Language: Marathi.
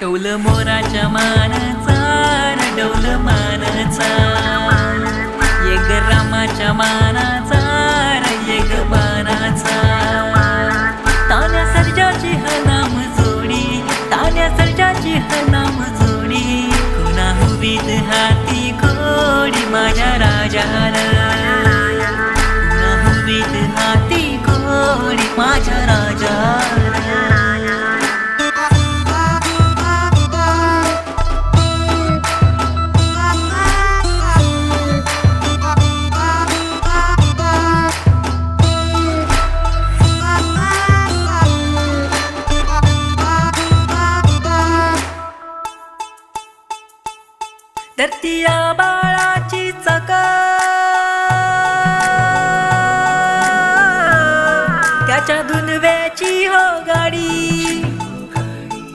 डौल मोराच्या मानाचा र डौल मानाचा. येग रामाच्या मानाचा एक बाणाचा. मानाचा तान्या सर्जाची हनाम नाम जोडी तान्या सर्जाची हनाम जोडी. कुणा हुबीत हाती कोडी माझ्या राजाला. कुणा हुबीत हाती कोडी माझ्या राजा धरतीया बाळाची चका त्याच्या धुनवे